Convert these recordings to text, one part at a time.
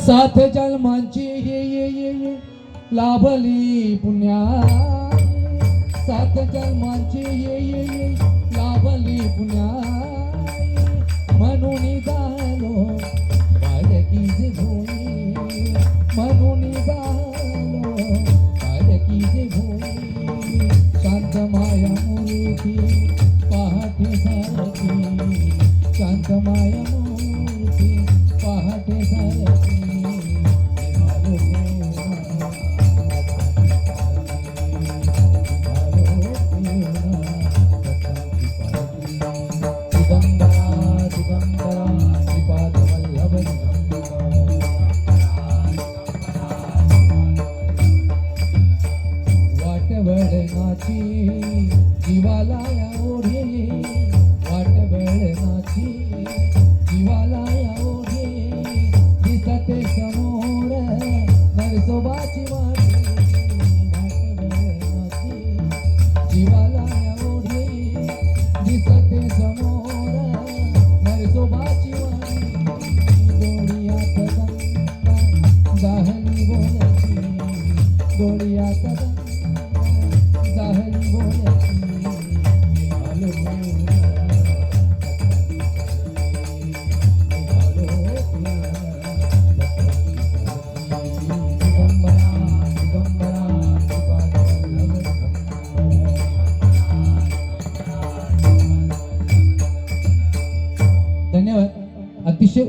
साथ जन्मांची ये ये ये ये. लाभली पुण्या. सात जन्मांची ये ये ये. लाभली पुण्या. म्हणून झालो जे भूमी. म्हणून झालो जे भूमी. शांत माया मुलगी पहाटे सारखी. शांत माया मुलगी पहाटे सारखी.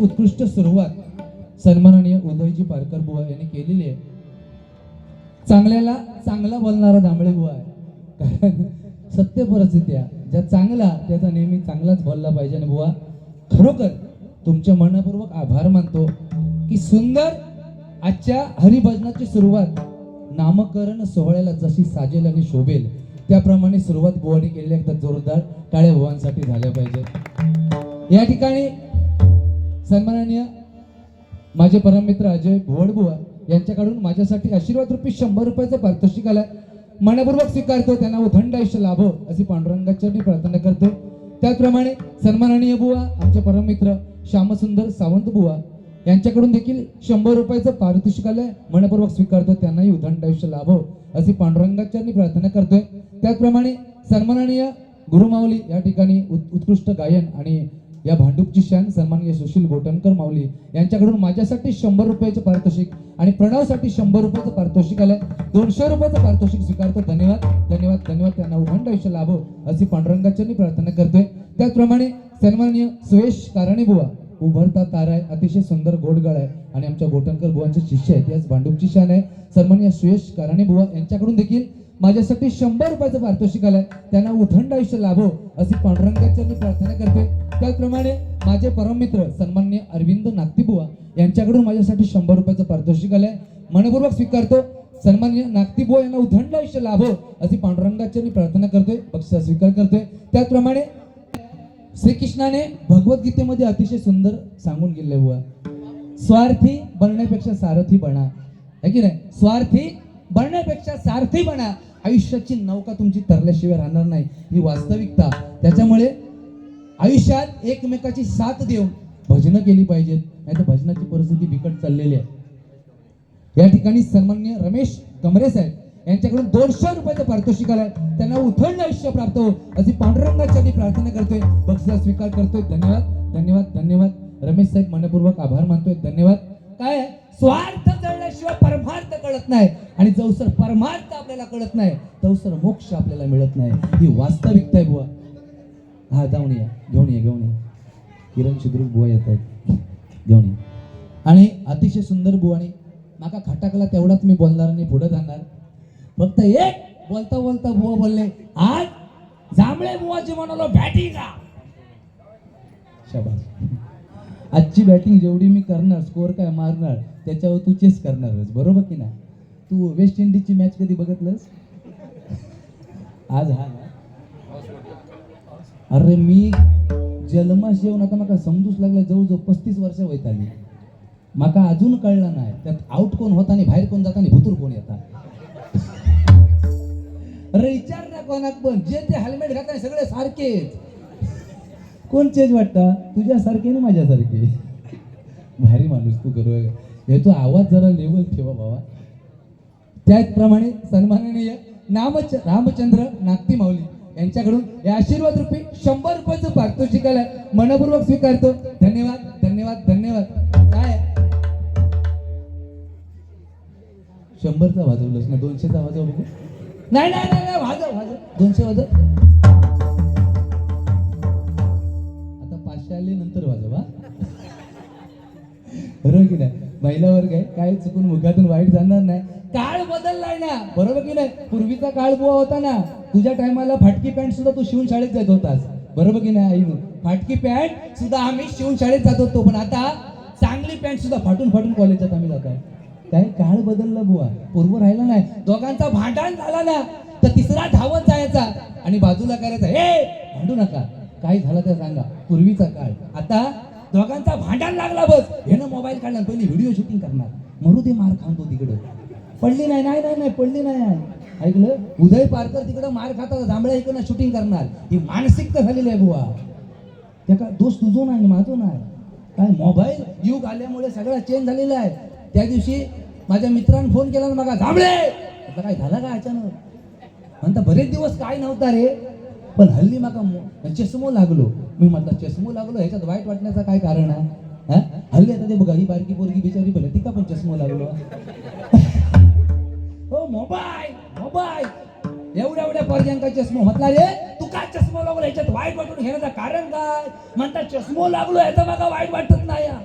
उत्कृष्ट सुरुवात सन्माननीय उदयजी पारकर बुवा यांनी केलेली आहे. चांगल्याला चांगला बोलणारा दांबळे बुवा आहे. कारण सत्य परिस्थिती आहे. ज्या चांगला त्याचा नेहमी चांगलाच बोलला पाहिजे. आणि बुवा खरोखर तुमच्या मनपूर्वक आभार मानतो की सुंदर आजच्या हरिभजनाची सुरुवात नामकरण सोहळ्याला जशी साजेल आणि शोभेल त्याप्रमाणे सुरुवात बुवाने केली एकदा जोरदार टाळ्या बुवांसाठी झाल्या पाहिजेत. या ठिकाणी सन्माननीय माझे परममित्र अजय भोवडबुवा यांच्याकडून माझ्यासाठी आशीर्वाद रुपये शंभर रुपयाचं पारितोषिक आलाय. मनपूर्वक स्वीकारतो त्यांना उथंड आयुष्य लाभो अशी पांडुरंगाचरणी प्रार्थना करतो. त्याचप्रमाणे सन्माननीय बुवा आमचे परममित्र श्यामसुंदर सावंत बुवा यांच्याकडून देखील शंभर रुपयाचं पारितोषिक आलंय. मनपूर्वक स्वीकारतो त्यांनाही उथंड आयुष्य लाभो अशी पांडुरंगाचरणी प्रार्थना करतोय. त्याचप्रमाणे सन्माननीय गुरुमाऊली या ठिकाणी उत- उत्कृष्ट गायन आणि या भांडूपची शान सन्माननीय सुशील गोटणकर माऊली यांच्याकडून माझ्यासाठी शंभर रुपयाचं पारितोषिक आणि प्रणवसाठी शंभर रुपयाचं पारितोषिक आलंय. दोनशे रुपयाचं पारितोषिक स्वीकारतो. धन्यवाद धन्यवाद धन्यवाद. त्यांना उदंड आयुष्य लाभो अशी पांडुरंगाचरणी प्रार्थना करतोय. त्याचप्रमाणे सन्माननीय सुयश कारणे बुवा उभरता तारा आहे अतिशय सुंदर गोडगळ आहे आणि आमच्या गोटणकर बुवांचे शिष्य आहेत. याच भांडूपची शान आहे. सन्माननीय सुयश कारणे बुवा यांच्याकडून देखील माझ्यासाठी शंभर रुपयाचं पारितोषिक आलंय. त्यांना उथंड आयुष्य लाभो अशी पांडुरंगाच्या मी प्रार्थना करते त्याचप्रमाणे माझे परममित्र सन्माननीय अरविंद नागतीबुवा यांच्याकडून माझ्यासाठी शंभर रुपयाचं पारितोषिक आलंय. मनपूर्वक स्वीकारतो. सन्मान्य नागतीबुवा यांना उथंड आयुष्य लाभो अशी पांडुरंगाच्या मी प्रार्थना करतोय. बक्षिसा स्वीकार करतोय. त्याचप्रमाणे श्रीकृष्णाने भगवद्गीतेमध्ये अतिशय सुंदर सांगून गेले बुवा. स्वार्थी बनण्यापेक्षा सारथी बना. है की नाही? स्वार्थी बनण्यापेक्षा सारथी बना. आयुष्याची नौका तुमची तरल्याशिवाय राहणार नाही. ही वास्तविकता. त्याच्यामुळे आयुष्यात एकमेकाची साथ देऊन भजनं केली पाहिजेत. नाही तर भजनाची परिस्थिती बिकट चाललेली आहे. या ठिकाणी सन्मान्य रमेश कमरे साहेब यांच्याकडून दोनशे रुपयाचं पारितोषिक आलाय. त्यांना उथंड आयुष्य प्राप्त हो. अशी पांडुरंगाच्या मी प्रार्थना करतोय. बक्षिसा स्वीकार करतोय. धन्यवाद. धन्यवाद. धन्यवाद. रमेश साहेब मनपूर्वक आभार मानतोय. धन्यवाद. काय आहे? स्वार्थ जळल्याशिवाय परमार्थ कळत नाही. आणि जवसर परमार्थ आपल्याला कळत नाही तवसर मोक्ष आपल्याला मिळत नाही. ही वास्तविकता आहे बुवा. हा जाऊन या. घेऊन या घेऊन या. किरण शिद्रुक बुवा येत आहेत. घेऊन या. आणि अतिशय सुंदर बुवाणी माका खटाकला तेवढाच मी बोलणार आणि पुढे जाणार. फक्त एक बोलता बोलता बुवा बोलले आज जांभळे बुवाची म्हणालो बॅटिंग का आजची बॅटिंग जेवढी मी करणार स्कोअर काय मारणार त्याच्यावर तू चेस करणारच बरोबर की नाही? तू वेस्ट इंडिजची मॅच कधी बघितलंस? आज हा ना? अरे मी जन्मास येऊन आता माका समजूच लागला जवळजवळ पस्तीस वर्ष वयत आली माका अजून कळलं नाही त्यात आउट कोण होता आणि बाहेर कोण जाता आणि भुतूर कोण येता. अरे विचार ना कोणाक पण जे ते हेल्मेट घालता सगळे सारखेच. कोण चेंज वाटता? तुझ्यासारखे ना माझ्यासारखे? भारी माणूस तू करू हे तो आवाज जरा लेवल ठेवा बाबा. त्याचप्रमाणे सन्माननीय नामच रामचंद्र नागती माऊली यांच्याकडून हे आशीर्वाद रुपी शंभर रुपयाचं पारितोषिकाला मनपूर्वक स्वीकारतो. धन्यवाद धन्यवाद धन्यवाद. काय? शंभरचा वाजवलंस ना? दोनशेचा वाजव बघू. नाही नाही नाही नाही, वाजव वाजव. दोनशे वाजव. आता पाचशे आले नंतर वाजव हा. बरोबर की नाही महिला वर्ग आहे काय चुकून मुखातून वाईट जाणार नाही. काळ बदललाय ना. बरोबर की नाही? पूर्वीचा काळ बुवा होता ना. तुझ्या टायमाला फाटकी पॅन्ट सुद्धा तू शिवून शाळेत जात होतास. बरोबर की नाही आई फाटकी पॅन्ट सुद्धा आम्ही शिवून शाळेत जात होतो. पण आता चांगली पॅन्ट सुद्धा फाटून फाटून कॉलेजात आम्ही जातो काय? काळ बदलला बुवा. पूर्व राहिला नाही. दोघांचा भांडण झाला ना तर तिसरा धावत जायचा. आणि बाजूला करायचा हे भांडू नका. काय झालं तर सांगा. पूर्वीचा काळ. आता दोघांचा भांडण लागला बस. हेनं मोबाईल काढला पहिले पहिली व्हिडिओ शूटिंग करणार. मरू दे मार खातो तिकडं. पडली नाही नाही नाही नाही पडली नाही ऐकलं? उदय पारकर तिकडं मार खाता जांभळ्या इकडनं शूटिंग करणार. ही मानसिकता झालेली आहे बुवा. त्या का दोष तुझो नाही माझो नाही काय मोबाईल युग आल्यामुळे सगळं चेंज झालेलं आहे. त्या दिवशी माझ्या मित्रानं फोन केला ना बघा जांभळे! आता काय झालं का अचानक? म्हणता बरेच दिवस काय नव्हता रे. पण हल्ली माका चष्मो लागलो. मी म्हटलं चष्मो लागलो ह्याच्यात वाईट वाटण्याचं काय कारण आहे? हल्ली आता ते बघा ही बारकी पोरगी बिचारी भले तिका पण चष्मो लागलो? हो मोबाईल मोबाईल. एवढ्या एवढ्या पोरग्यांका चष्मो. म्हटला रे तू काय चष्मो लागलो? ह्याच्यात वाईट वाटून घेण्याचं कारण काय? म्हणता चष्मो लागलो ह्याचा मागा वाईट वाटत नाही. या.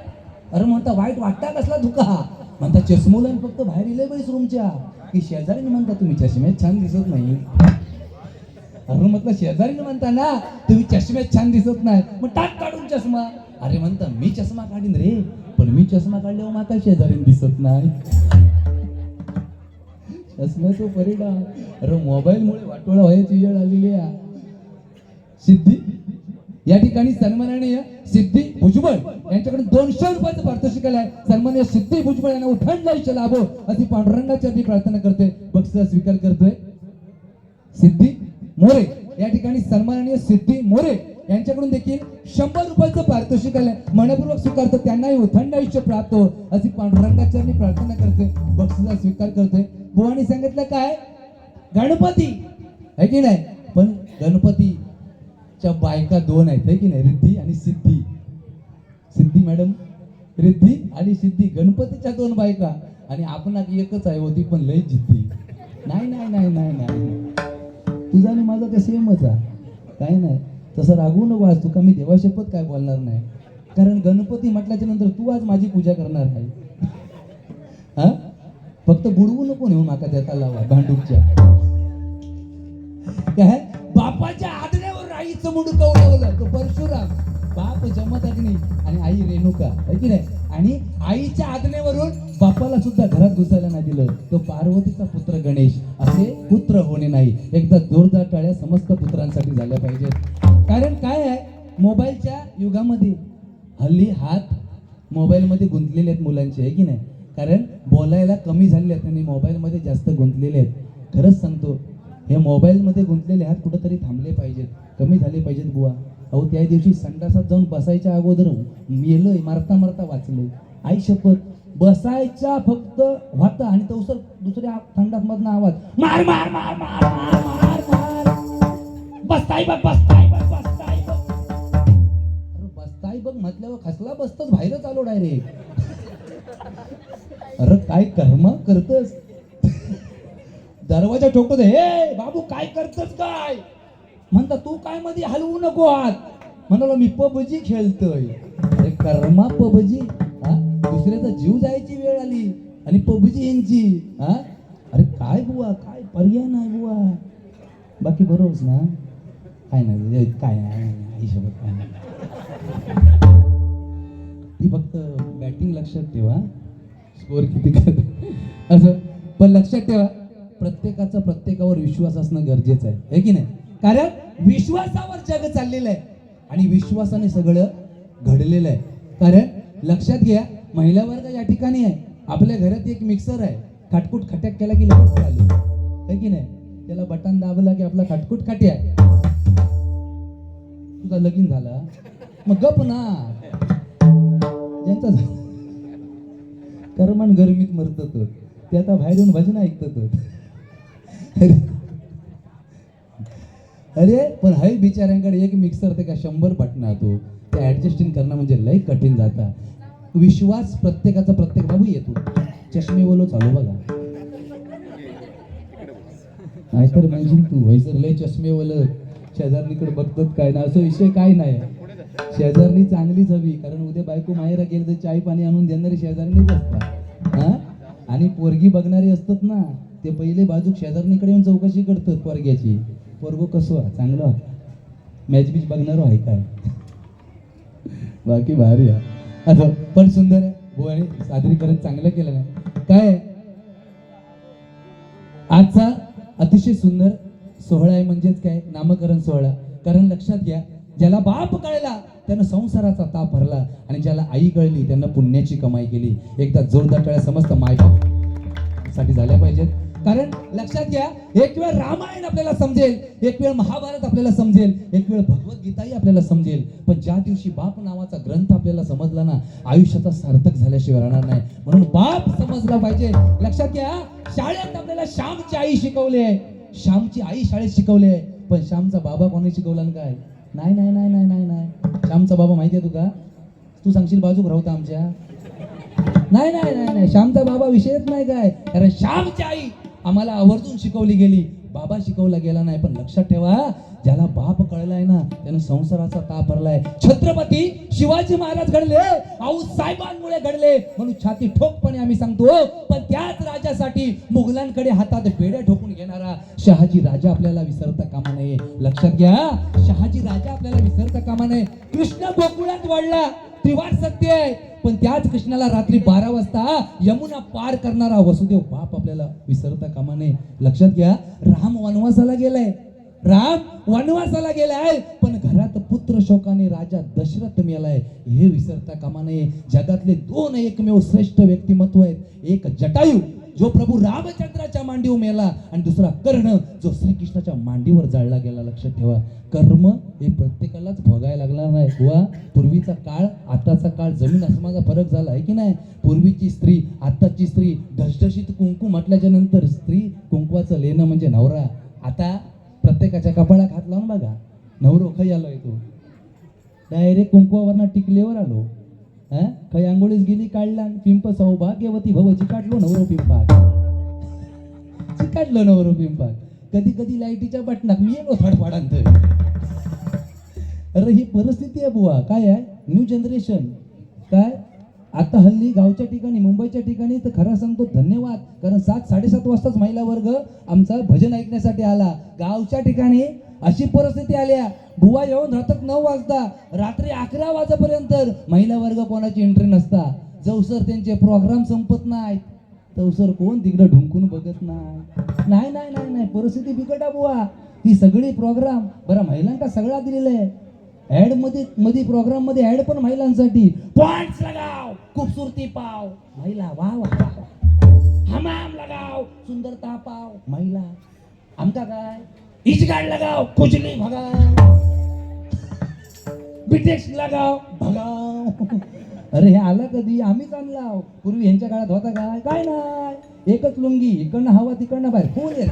अरे म्हणता वाईट वाटता कसला धुका म्हणता चष्मोला फक्त बाहेर इले बैस रूमच्या. की शेजारी म्हणता तुम्ही चष्मे छान दिसत नाही. अरे म्हटलं शेजारीने म्हणता ना तुम्ही चष्म्यात छान दिसत नाही. मग टाक काढून चष्मा. अरे म्हणता मी चष्मा काढीन रे. पण मी चष्मा काढल्यावर माता शेजारीने दिसत नाही. चष्म्याचा परिणाम. अरे मोबाईलमुळे वाटोळा व्हायची वेळ आलेली आहे. सिद्धी? या ठिकाणी सन्माननीय सिद्धी भुजबळ यांच्याकडे दोनशे रुपयाचं पारितोषिक आहे सन्माननीय सिद्धी भुजबळ यांना उठण आयुष्य लाभो. अशी पांडुरंगाची आधी प्रार्थना करते बक्षीस स्वीकार करतोय. सिद्धी? मोरे या ठिकाणी सन्माननीय सिद्धी मोरे यांच्याकडून देखील शंभर रुपयाचं पारितोषिक आलं मनपूर्वक स्वीकारतो त्यांनाही उथंड आयुष्य प्राप्त हो. अशी पांडुरंगाची मी प्रार्थना करते बक्षिसा स्वीकार करतोय बुवानी सांगितलं काय? गणपती. आहे की नाही? पण गणपतीच्या बायका दोन आहेत है की नाही? रिद्धी आणि सिद्धी. सिद्धी मॅडम रिद्धी आणि सिद्धी गणपतीच्या दोन बायका. आणि आपण एकच आहे होती पण लय जिद्दी. नाही नाही नाही नाही नाही. तुझा आणि माझा का सेमच आहे. काय नाही. तसं रागू नको आज तुका मी देवाशपथ काय बोलणार नाही? कारण गणपती म्हटल्याच्या नंतर तू आज माझी पूजा करणार आहे हा? फक्त बुडवू नको नेऊ माका त्याचा लावा भांडूपच्या. काय? बापाच्या आदण्यावर आईचं मुंडक उडवलं तो परशुराम बाप जमत अग्नी आणि आई रेणुका. है की नाही? आणि आईच्या आज्ञेवरून बापाला सुद्धा घरात घुसायला नाही दिलं. तो पार्वतीचा पुत्र गणेश. असे पुत्र होणे नाही. एकदा जोरदार टाळ्या समस्त पुत्रांसाठी झाल्या पाहिजेत. कारण काय आहे? मोबाईलच्या युगामध्ये हल्ली हात मोबाईलमध्ये गुंतलेले आहेत मुलांचे आहे की नाही? कारण बोलायला कमी झालेले आहेत आणि मोबाईलमध्ये जास्त गुंतलेले आहेत. खरंच सांगतो हे मोबाईलमध्ये गुंतलेले हात कुठंतरी थांबले पाहिजेत. कमी झाले पाहिजेत बुवा. अहो त्या दिवशी संडासात जाऊन बसायच्या अगोदर मेलंय मारता मारता वाचलं आई शपथ बसायच्या फक्त होता आणि तो सर दुसऱ्या थंडात मधनं आवाज मार मार मार मार मार मार मार. बसताय बघ बसताय बघ बसताय बघ. अरे बसताय बघ म्हटल्यावर खसला बसतच बाहेरच आलो डायरेक्ट. अरे काय कर्म करतस? दरवाजा ठोकतो हे बाबू काय करतस काय? म्हणता तू काय मध्ये हलवू नको आत. म्हणालो मी पबजी खेळतोय. अरे कर्मा पबजी? दुसऱ्याचा जीव जायची वेळ आली. आणि पबजी यांची हा? अरे काय बुवा काय पर्याय नाही बुवा. बाकी बरोबरच ना? काय नाही काय नाही आईसोबत काय नाही. ती फक्त बॅटिंग लक्षात ठेवा. स्कोर किती करते. असं पण लक्षात ठेवा प्रत्येकाचा प्रत्येकावर विश्वास असणं गरजेचं आहे. हे की नाही? कारण विश्वासावर जग चाललेलं आहे. आणि विश्वासाने सगळं घडलेलं आहे. कारण लक्षात घ्या महिला वर्ग या ठिकाणी आहे. आपल्या घरात एक मिक्सर आहे. खाटकूट खट्याक केला की लगेच चालू है की नाही? त्याला बटन दाबला की आपला खाटकूट खाट्या तुझा लगीन झाला. मग गप ना. ज्यांचा कर्मण गरमीत मरत तो ते आता बाहेर येऊन भजन ऐकत अरे. अरे पण हय बिचाऱ्यांकडे एक मिक्सर ते का शंभर बटना तो. ते ॲडजस्टिंग करणं म्हणजे लय कठीण जाता. विश्वास प्रत्येकाचा प्रत्येक बाबू येतो. चष्मे बोलो चालू बघा. नाहीतर म्हणशील तू व्हायचं लय चष्मे वल शेजारणीकडे बघतात काय ना असं विषय काय नाही. शेजारणी चांगलीच हवी कारण उद्या बायको माहेरा गेलं तर चाय पाणी आणून देणारी शेजारणीच असतात. हा? आणि पोरगी बघणारी असतात ना ते पहिले बाजूक शेजारणीकडे येऊन चौकशी करतात पोरग्याची. पोरगो कसो हा चांगलं. मॅच बीच बघणारो आहे काय? बाकी भारी हा असं पण सुंदर आहे. बुवाने सादरीकरण चांगलं केलं नाही काय आजचा अतिशय सुंदर सोहळा आहे म्हणजेच काय? नामकरण सोहळा. कारण लक्षात घ्या ज्याला बाप कळला त्यानं संसाराचा ताप भरला आणि ज्याला आई कळली त्यानं पुण्याची कमाई केली. एकदा जोरदार टाळ्या समस्त मायबापसाठी झाल्या पाहिजेत. कारण लक्षात घ्या एक वेळ रामायण आपल्याला समजेल एक वेळ महाभारत आपल्याला समजेल एक वेळ भगवद्गीताही आपल्याला समजेल. पण ज्या दिवशी बाप नावाचा ग्रंथ आपल्याला समजला ना आयुष्याचा सार्थक झाल्याशिवाय राहणार नाही. म्हणून बाप समजला पाहिजे. लक्षात घ्या शाळेत आपल्याला श्यामची आई शिकवली आहे. श्यामची आई शाळेत शिकवली आहे. पण श्यामचा बाबा कोणी शिकवला ना काय? नाही नाही नाही नाही नाही नाही. श्यामचा बाबा माहिती आहे तुका? तू सांगशील बाजूक राहता आमच्या? नाही नाही नाही नाही. श्यामचा बाबा विषयच नाही काय. कारण श्यामची आई आम्हाला आवर्जून शिकवली गेली. बाबा शिकवला गेला नाही पण लक्षात ठेवा ज्याला बाप कळलाय ना त्यानं संसाराचा ताप भरलाय. छत्रपती शिवाजी महाराज घडले आऊ साहेबांमुळे घडले म्हणून छाती ठोकपणे आम्ही सांगतो पण त्याच राजासाठी मुघलांकडे हातात बेड्या ठोकून घेणारा शहाजी राजा आपल्याला विसरता कामा नये. लक्षात घ्या शहाजी राजा आपल्याला विसरता कामा नये. कृष्ण गोकुळात वाढला त्रिवार सत्य आहे. पण त्याच कृष्णाला रात्री बारा वाजता यमुना पार करणारा वसुदेव बाप आपल्याला विसरता कामा नये. लक्षात घ्या राम वनवासाला गेलाय. राम वनवासाला गेलाय. पण घरात पुत्र शोकाने राजा दशरथ मेलाय. हे विसरता कामा नये. जगातले दोन एकमेव श्रेष्ठ व्यक्तिमत्व आहेत. एक जटायू जो प्रभू रामचंद्राच्या मांडीवर मेला आणि दुसरा कर्ण जो श्रीकृष्णाच्या मांडीवर जाळला गेला लक्षात ठेवा. कर्म हे प्रत्येकालाच भोगायला लागणार नाही किंवा पूर्वीचा काळ आताचा काळ जमीन आसमानाचा फरक झाला आहे की नाही? पूर्वीची स्त्री आताची स्त्री ढसढशीत कुंकू म्हटल्याच्या नंतर स्त्री कुंकवाचं लेणं म्हणजे नवरा. आता प्रत्येकाच्या कपाळात हात लावून बघा. नवरो खाई आलोय तो. डायरेक्ट कुंकवावरनं टिकलेवर आलो. खय आंघोळीच गेली काढला. पिंप सौभाग्यवती भव चिकाटलो नवरो पिंपात. चिकाटलो नवरो पिंपात. कधी कधी लाईटीच्या बटनात मी येलो थडफाडांत अरे ही परिस्थिती आहे बुवा. काय आहे? न्यू जनरेशन काय? आता हल्ली गावच्या ठिकाणी मुंबईच्या ठिकाणी तर खरं सांगतो धन्यवाद. कारण सात साडेसात वाजताच महिला वर्ग आमचा भजन ऐकण्यासाठी आला. गावच्या ठिकाणी अशी परिस्थिती आल्या बुवा येऊन राहतात नऊ वाजता रात्री अकरा वाजेपर्यंत महिला वर्ग कोणाची एंट्री नसता. जवसर त्यांचे प्रोग्राम संपत नाहीत. तवसर कोण तिकडं ढुंकून बघत नाही? नाही नाही नाही परिस्थिती बिकट आहे बुवा. ती सगळी प्रोग्राम बरं महिलांका सगळा दिलेला आहे. ऍडमध्ये मध्ये प्रोग्राममध्ये ऍड पण महिलांसाठी. पॉइंट लगाव खूबसूरती पाव. महिला वा वा हमाम लगाव सुंदरता पाव. महिला आमका काय? इचगाड लगाव खुजली भगा बिटेक्स लागाव भगाव अरे हे आला कधी? आम्हीच आणला पूर्वी ह्यांच्या काळात होता काय काय नाही. एकच लुंगी इकडनं हवा तिकडनं बाहेर. फुल एअर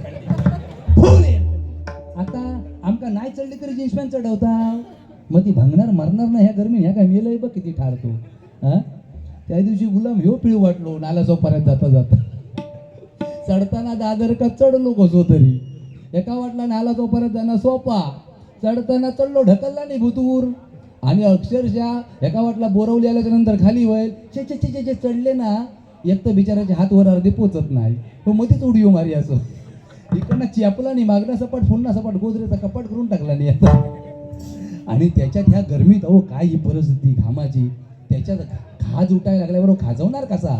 फुल आता आमका नाही चढली तरी जीन्स पॅन्ट चढवता. मग ती भंगणार मरणार ना ह्या गरमी ह्या काय मेलंय बघ किती ठारतो. हा? त्या दिवशी गुलाम ह्यो पिळू वाटलो. नाला चौपाऱ्यात जाता जाता. चढताना दादर का चढलो कसो तरी. एका वाटला नाला चौपाऱ्यात जाणं सोपा. चढताना चढलो ढकलला नाही भुतूर. आणि अक्षरशः एका वाटला बोरवली आल्याच्यानंतर खाली होईल. चे चे चे चे चढले ना एक तर बिचाराचे हात वर अर्धे पोचत नाही. तो मध्येच उडी मारी असं. इकडनं चेपला नाही मागणं सपाट पुन्हा सपाट गोदरेचा कपाट करून टाकला नाही आता. आणि त्याच्यात ह्या गरमीत अहो काय ही परिस्थिती घामाची. त्याच्यात खाज उठायला लागल्याबरोबर हो, खाजवणार कसा?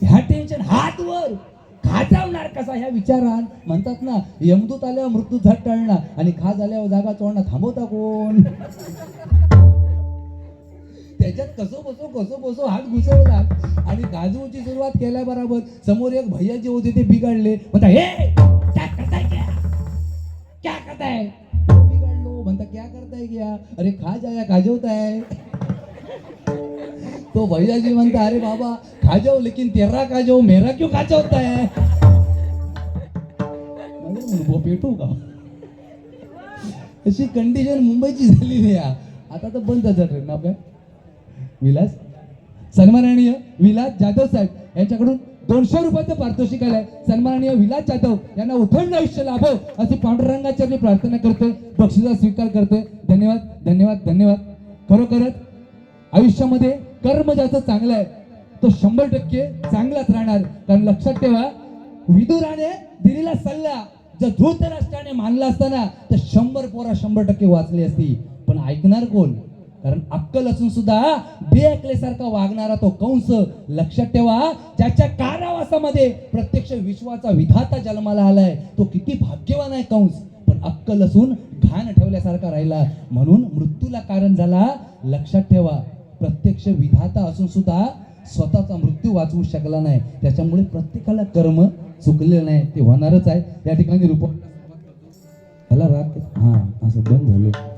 ह्या टेन्शन हात वर खाजवणार कसा? ह्या विचारात म्हणतात ना यमदूत आल्यावर मृत्यू झट टळणार आणि खाज आल्यावर जागा चोळणार. थांबवता कोण? त्याच्यात कसो बसो कसो बसो हात घुसवला. आणि गाजवूची सुरुवात केल्याबरोबर समोर एक भैया जे होते ते बिघडले. म्हणता हे क्या करताय क्या? क्या करताय? बिघडलो. म्हणता क्या करताय क्या? अरे खा जाया गाजवताय तो भैयाजी म्हणता अरे बाबा खा लेकिन तेरा खा मेरा क्यों खाचा होता है अरे पेटू का? अशी कंडिशन मुंबईची झालेली आहे. आता तर बंद झालं ट्रेन आपल्या. विलास? सन्माननीय विलास जाधव साहेब यांच्याकडून दोनशे रुपयाचं पारितोषिक आलंय. सन्माननीय विलास जाधव यांना उथंड आयुष्य लाभो अशी पांडुरंगाच्या मी प्रार्थना करते बक्षिसा स्वीकार करते धन्यवाद धन्यवाद धन्यवाद. खरोखरच आयुष्यामध्ये कर्म ज्याचं चांगलं आहे तो शंभर टक्के चांगलाच राहणार. कारण लक्षात ठेवा विदुराने दिलेला सल्ला जर धृतराष्ट्राने मानला असताना तर शंभर पोरा शंभर टक्के वाचली असती. पण ऐकणार कोण? कारण अक्कल असून सुद्धा बेअकलेसारखा वागणारा तो कंस लक्षात ठेवा ज्याच्या कारावासामध्ये प्रत्यक्ष विश्वाचा विधाता जन्माला आलाय तो किती भाग्यवान आहे कंस. पण अक्कल असून घाण ठेवल्यासारखा राहिला. म्हणून मृत्यूला कारण झाला. लक्षात ठेवा प्रत्यक्ष विधाता असून सुद्धा स्वतःचा मृत्यू वाचवू शकला नाही. त्याच्यामुळे प्रत्येकाला कर्म चुकलेलं नाही. ते होणारच आहे. त्या ठिकाणी रूप ह्याला राग हा असं बंद झालं.